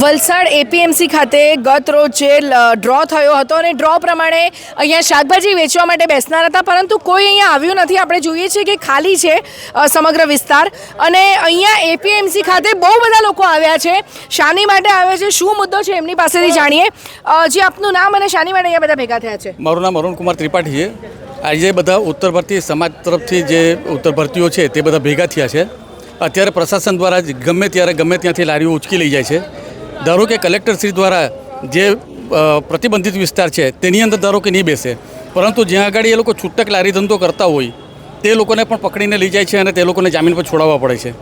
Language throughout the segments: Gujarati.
વલસાડ એપીએમસી ખાતે ગત રોજ જે ડ્રો થયો હતો અને ડ્રો પ્રમાણે અહીંયા શાકભાજી વેચવા માટે બેસનાર હતા, પરંતુ કોઈ અહીંયા આવ્યું નથી. આપણે જોઈએ છીએ કે ખાલી છે સમગ્ર વિસ્તાર. અને અહીંયા એપીએમસી ખાતે બહુ બધા લોકો આવ્યા છે. શાની માટે આવ્યા છે. શું મુદ્દો છે એમની પાસેથી જાણીએ. જે આપનું નામ અને શાની માટે અહીંયા બધા ભેગા થયા છે. મારું નામ અરુણકુમાર ત્રિપાઠી છે આજે બધા ઉત્તર ભારતીય સમાજ તરફથી જે ઉત્તર ભારતીયો છે, તે બધા ભેગા થયા છે. અત્યારે પ્રશાસન દ્વારા જ ગમે ત્યારે ગમે ત્યાંથી લારીઓ ઉચકી લઈ જાય છે. ધારો કે કલેક્ટરશ્રી દ્વારા જે પ્રતિબંધિત વિસ્તાર છે, તેની અંદર ધારો કે નહીં બેસે. પરંતુ જ્યાં આગળ એ લોકો છૂટક લારી ધંધો કરતા હોય, તે લોકોને પણ પકડીને લઈ જાય છે અને તે લોકોને જામીન પર છોડાવવા પડે છે.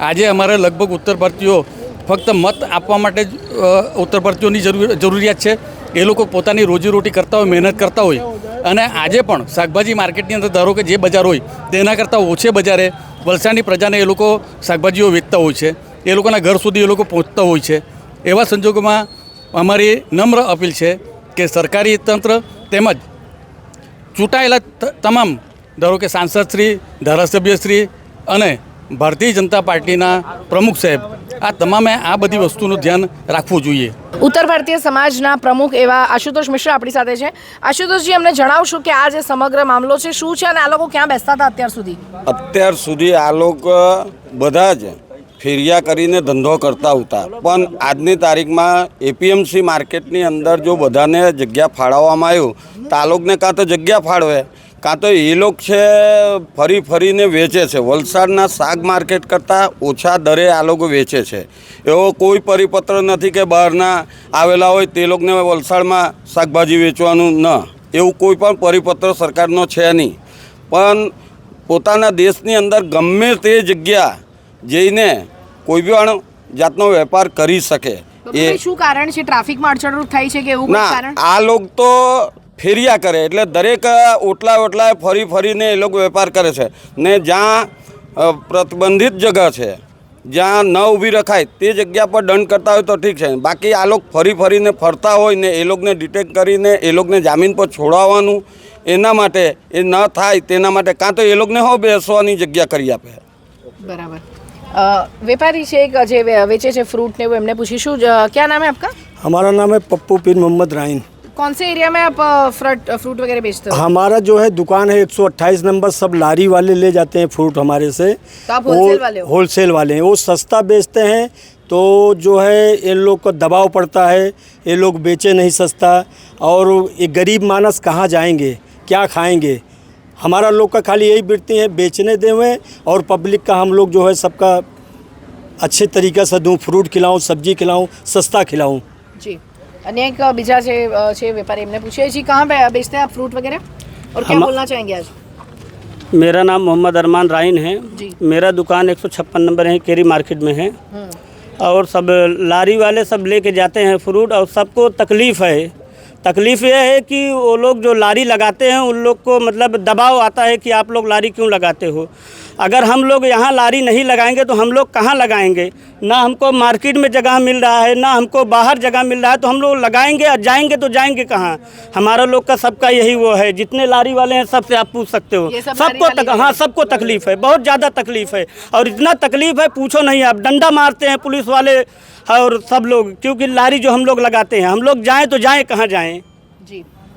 આજે અમારે લગભગ ઉત્તર ભારતીયો ફક્ત મત આપવા માટે જ ઉત્તર ભારતીયોની જરૂર, જરૂરિયાત છે. એ લોકો પોતાની રોજીરોટી કરતા હોય, મહેનત કરતા હોય. અને આજે પણ શાકભાજી માર્કેટની અંદર ધારો કે જે બજાર હોય, તેના કરતાં ઓછે બજારે વલસાડની પ્રજાને એ લોકો શાકભાજીઓ વેચતા હોય છે. એ લોકોના ઘર સુધી એ લોકો પહોંચતા હોય છે. એવા સંજોગોમાં અમારી નમ્ર અપીલ છે કે સરકારી તંત્ર તેમજ ચૂંટાયેલા તમામ ધારો કે સાંસદશ્રી ધારાસભ્યશ્રી અને ભારતીય જનતા પાર્ટીના પ્રમુખ સાહેબ આ તમામે આ બધી વસ્તુનું ધ્યાન રાખવું જોઈએ. ઉત્તર ભારતીય સમાજના પ્રમુખ એવા આશુતોષ મિશ્રા આપણી સાથે છે. આશુતોષજી અમને જણાવશો કે આ જે સમગ્ર મામલો છે શું છે અને આ લોકો ક્યાં બેસતા હતા અત્યાર સુધી? અત્યાર સુધી આ લોકો બધા જ ફેરિયા કરીને ધંધો કરતા હતા. પણ આજની તારીખમાં એપીએમસી માર્કેટની અંદર જો બધાને જગ્યા ફાળવવામાં આવ્યું તો આ લોકોને કાં તો જગ્યા ફાળવે, કાં તો એ લોકો છે ફરી ફરીને વેચે છે. વલસાડના શાક માર્કેટ કરતાં ઓછા દરે આ લોકો વેચે છે. એવો કોઈ પરિપત્ર નથી કે બહારના આવેલા હોય તે લોકોને વલસાડમાં શાકભાજી વેચવાનું ન. એવું કોઈ પણ પરિપત્ર સરકારનો છે નહીં. પણ પોતાના દેશની અંદર ગમે તે જગ્યા જઈને કોઈ પણ જાતનો વેપાર કરી શકે. એ શું કારણ છે? ટ્રાફિકમાં અડચણરૂપ થાય છે કે એવું ના આ લોકો તો ફેરિયા કરે એટલે દરેક ઓટલા ઓટલાએ ફરી ફરીને એ લોકો વેપાર કરે છે. ને જ્યાં પ્રતિબંધિત જગા છે જ્યાં ન ઊભી રખાય તે જગ્યા પર દંડ કરતા હોય તો ઠીક છે. બાકી આ લોકો ફરી ફરીને ફરતા હોય ને એ લોકોને ડિટેક્ટ કરીને એ લોકોને જામીન પર છોડાવવાનું એના માટે એ ન થાય તેના માટે કાં તો એ લોકોને હો બેસવાની જગ્યા કરી આપે. બરાબર. વેપારી છે એક જે વે- વેચે છે ફ્રૂટ ને એવું એમને પૂછીશું જ- क्या नाम है आपका हमारा नाम है पप्पू पीर मोहम्मद राइन कौन से एरिया में आप अ, फ्रट फ्रूट वगैरह बेचते हो हमारा जो है दुकान है 128 नंबर सब लारी वाले ले जाते हैं फ्रूट हमारे से तो आप wholesale वाले हो? होलसेल वाले हैं वो सस्ता बेचते हैं तो जो है इन लोग को दबाव पड़ता है ये लोग बेचे नहीं सस्ता और ये गरीब मानस कहाँ जाएंगे क्या खाएंगे हमारा लोग का खाली यही वृत्ति है बेचने देवें और पब्लिक का हम लोग जो है सबका अच्छे तरीके से दूँ फ्रूट खिलाऊँ सब्जी खिलाऊँ सस्ता खिलाऊँ जी અને એક બીજા જે અ, છે વેપારી એમને પૂછે जी कहाँ पे बेचते हैं आप फ्रूट वगैरह और क्या हम- बोलना चाहेंगे आज मेरा नाम मोहम्मद अरमान राइन है जी। मेरा दुकान एक नंबर है केरी मार्केट में है और सब लारी वाले सब लेके जाते हैं फ्रूट और सबको तकलीफ़ है तकलीफ़ यह है कि वो लोग जो लारी लगाते हैं उन लोग को मतलब दबाव आता है कि आप लोग लारी क्यों लगाते हो अगर हम लोग यहाँ लारी नहीं लगाएँगे तो हम लोग कहाँ लगाएँगे? ना हमको मार्केट में जगह मिल रहा है ना हमको बाहर जगह मिल रहा है तो हम लोग लगाएँगे और जाएँगे तो जाएँगे कहाँ? हमारा लोग का सबका यही वो है जितने लारी वाले हैं सबसे आप पूछ सकते हो। सबको तक हाँ सबको तकलीफ़ है बहुत ज़्यादा तकलीफ़ है। और इतना तकलीफ़ है पूछो नहीं आप डंडा मारते हैं पुलिस वाले और सब लोग क्योंकि लारी जो हम लोग लगाते हैं हम लोग जाएँ तो जाएँ कहाँ जाएँ?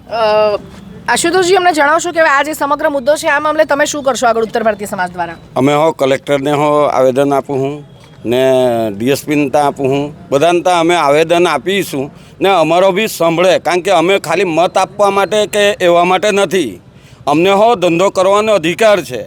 અ, આશુતોષજી અમને જણાવશો કે આ જે સમગ્ર મુદ્દો છે આ મામલે તમે શું કરશો આગળ ઉત્તર ભારતીય સમાજ દ્વારા? અમે હો કલેક્ટરને હો આવેદન આપું હું ને ડીએસપીને ત્યાં આપું હું. બધાને ત્યાં અમે આવેદન આપીશું ને અમારો બી સાંભળે કારણ કે અમે ખાલી મત આપવા માટે કે એવા માટે નથી. અમને હો ધંધો કરવાનો અધિકાર છે.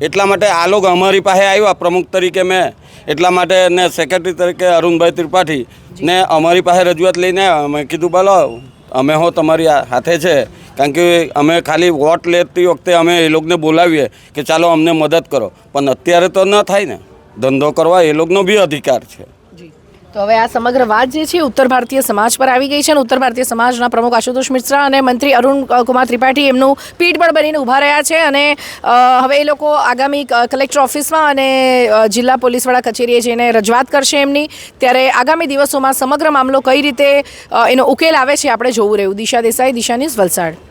એટલા માટે આ લોકો અમારી પાસે આવ્યા પ્રમુખ તરીકે મેં. એટલા માટે ને સેક્રેટરી તરીકે અરુણભાઈ ત્રિપાઠી ને અમારી પાસે રજૂઆત લઈને અમે કીધું બોલો અમે હો તમારી હાથે છે. કારણ કે અમે ખાલી વોટ લેતી વખતે અમે એ લોકોને બોલાવીએ કે ચાલો અમને મદદ કરો. પણ અત્યારે તો ન થાય ને. ધંધો કરવા એ લોકોનો બી અધિકાર છે. તો હવે આ સમગ્ર વાત જે છે ઉત્તર ભારતીય સમાજ પર આવી ગઈ છે અને ઉત્તર ભારતીય સમાજના પ્રમુખ આશુતોષ મિશ્રા અને મંત્રી અરુણ કુમાર ત્રિપાઠી એમનું પીઠબળ બનીને ઊભા રહ્યા છે અને હવે એ લોકો આગામી કલેક્ટર ઓફિસમાં અને જિલ્લા પોલીસવાળા કચેરીએ જઈને રજૂઆત કરશે એમની. ત્યારે આગામી દિવસોમાં સમગ્ર મામલો કઈ રીતે એનો ઉકેલ આવે છે આપણે જોવું રહ્યું. દિશા દેસાઈ, દિશા ન્યૂઝ વલસાડ.